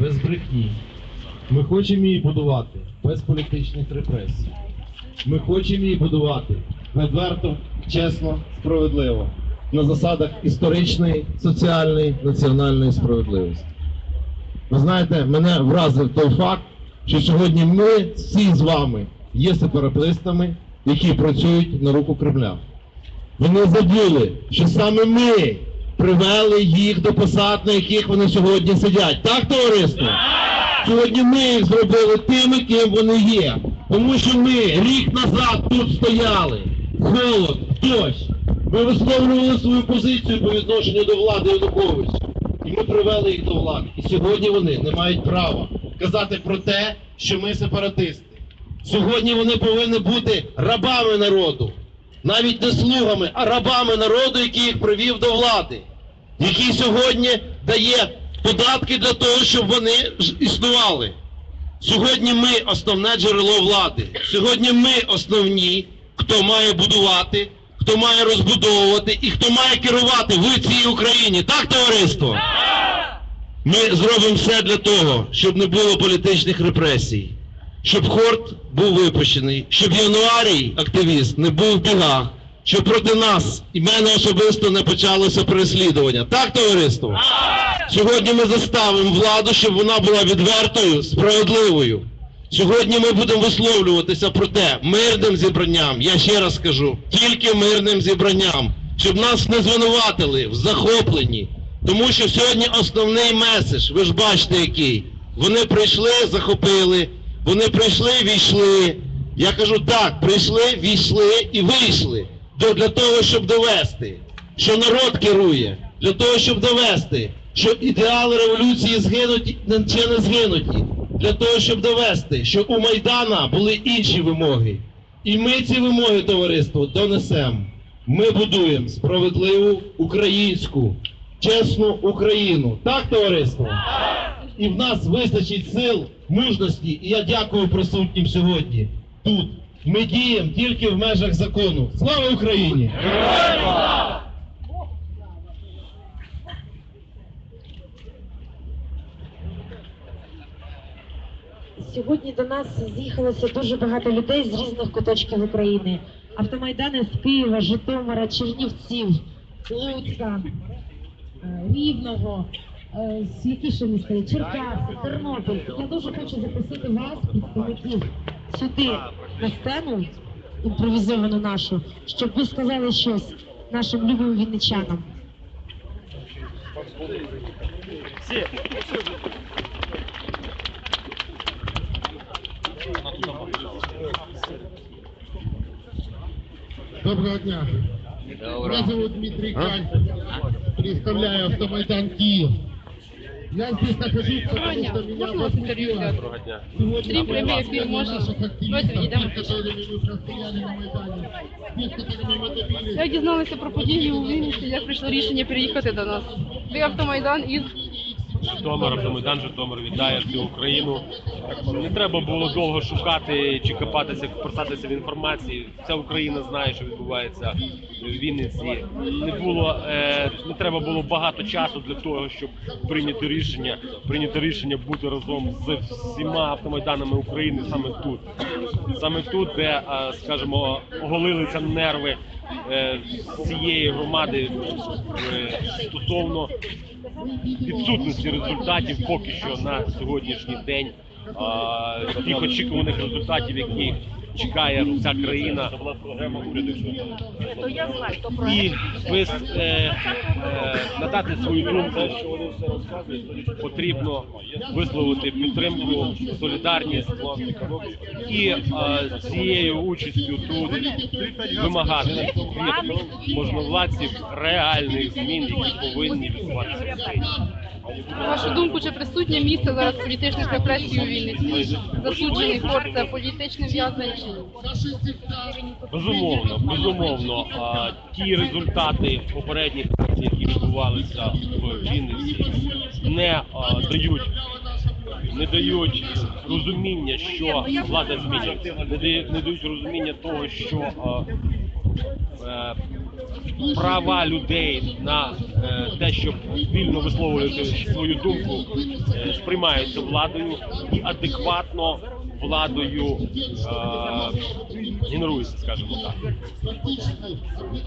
без брехні. Ми хочемо її будувати без політичних репресій. Ми хочемо її будувати відверто, чесно, справедливо, на засадах історичної, соціальної, національної справедливості. Ви знаєте, мене вразив той факт, що сьогодні ми всі з вами є сепаратистами, які працюють на руку Кремля. Вони забули, що саме ми привели їх до посад, на яких вони сьогодні сидять. Так, товариство? Сьогодні ми їх зробили тими, ким вони є. Тому що ми рік назад тут стояли. Холод, дощ. Ми висловлювали свою позицію по відношенню до влади Януковича. І ми привели їх до влади. І сьогодні вони не мають права казати про те, що ми сепаратисти. Сьогодні вони повинні бути рабами народу. Навіть не слугами, а рабами народу, який їх привів до влади. Який сьогодні дає податки для того, щоб вони існували. Сьогодні ми основне джерело влади. Сьогодні ми основні, хто має будувати, хто має розбудовувати і хто має керувати в цій Україні. Так, товариство? Ми зробимо все для того, щоб не було політичних репресій, щоб Хорт був випущений, щоб Януарій, активіст, не був в бігах, щоб проти нас і мене особисто не почалося переслідування. Так, товариство? Сьогодні ми заставимо владу, щоб вона була відвертою, справедливою. Сьогодні ми будемо висловлюватися про те мирним зібранням, я ще раз скажу, тільки мирним зібранням, щоб нас не звинуватили в захопленні. Тому що сьогодні основний меседж, ви ж бачите який. Вони прийшли, захопили, вони прийшли, війшли. Я кажу так, прийшли, війшли і вийшли. Для того, щоб довести, що народ керує, для того, щоб довести, що ідеали революції згинуть чи не згинуті, для того, щоб довести, що у Майдана були інші вимоги. І ми ці вимоги, товариство, донесемо. Ми будуємо справедливу українську, чесну Україну. Так, товариство? І в нас вистачить сил, мужності, і я дякую присутнім сьогодні тут. Ми діємо тільки в межах закону. Слава Україні! Сьогодні до нас з'їхалося дуже багато людей з різних куточків України. Автомайдани з Києва, Житомира, Чернівців, Луцька, е, Рівного, е, які ще міста? Черкаси, Тернопіль. Я дуже хочу запросити вас, представників, сюди на сцену імпровізовану нашу, щоб ви сказали щось нашим любим вінничанам. Доброго дня. Меня зовут Дмитрий Каль. Представляю Автомайдан Киев. Я здесь нахожусь, потому дня. что меня Можно у вас интервью возмутило взять? сегодня Три прямые эфира можно? наших Давайте активистов, відійдемо. тех, которыми мы простояли на Майдане, тех, которыми мы добились. Як дізналися про події у Вінниці, як прийшло рішення переїхати до нас? Ви автомайдан із Житомир, Автомайдан Житомир вітає всю Україну. Не треба було довго шукати чи копатися, портатися в інформації. Вся Україна знає, що відбувається в Вінниці. Не було е, не треба було багато часу для того, щоб прийняти рішення, прийняти рішення бути разом з всіма автомайданами України саме тут, саме тут, де, е, скажімо, оголилися нерви цієї громади е, стосовно відсутності результатів поки що на сьогоднішній день. Тих очікуваних результатів, яких чекає вся країна. І вис, е, е, надати свою думку потрібно висловити підтримку, солідарність і е, цією участю тут вимагати від можновладців реальних змін, які повинні відбуватися. На вашу думку, чи присутнє місце зараз політичних репресій у Вінниці? Засуджений хор це політичне в'язнення чи ні? Безумовно, безумовно, а, ті результати попередніх акцій, які відбувалися в Вінниці, не а, дають. Не дають розуміння, що влада змінюється, не дають, не дають розуміння того, що а, е, права людей на е, те, щоб вільно висловлювати свою думку, е, сприймаються владою і адекватно владою е, генеруються, скажімо так.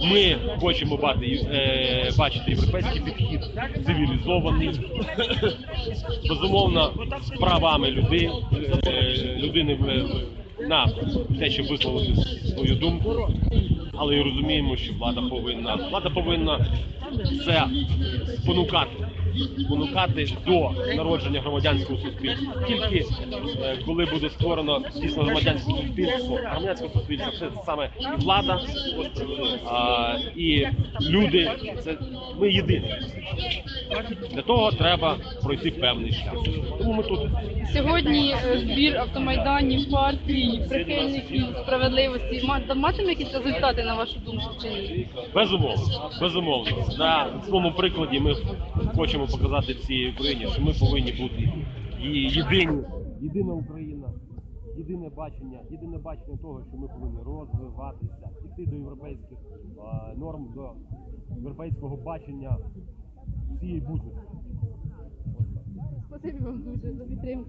Ми хочемо бачити, е, бачити європейський підхід цивілізований, безумовно, з правами людей, е, людини на те, щоб висловити свою думку. Але й розуміємо, що влада повинна влада повинна це спонукати, спонукати до народження громадянського суспільства. Тільки е, коли буде створено дійсно громадянське суспільство, громадянське суспільство це саме і влада, а, і люди. Це ми єдині. Для того треба пройти певний шлях. Тому ми тут. Сьогодні е, збір автомайданів, партій, прихильників справедливості. Матиме якісь результати на вашу думку чи ні? Безумовно, безумовно. На своєму прикладі ми хочемо показати всій Україні, що ми повинні бути і єдині, єдина Україна, єдине бачення, єдине бачення того, що ми повинні розвиватися, йти до європейських а, норм, до європейського бачення sim, e Você viu onde? Eu vi tremo.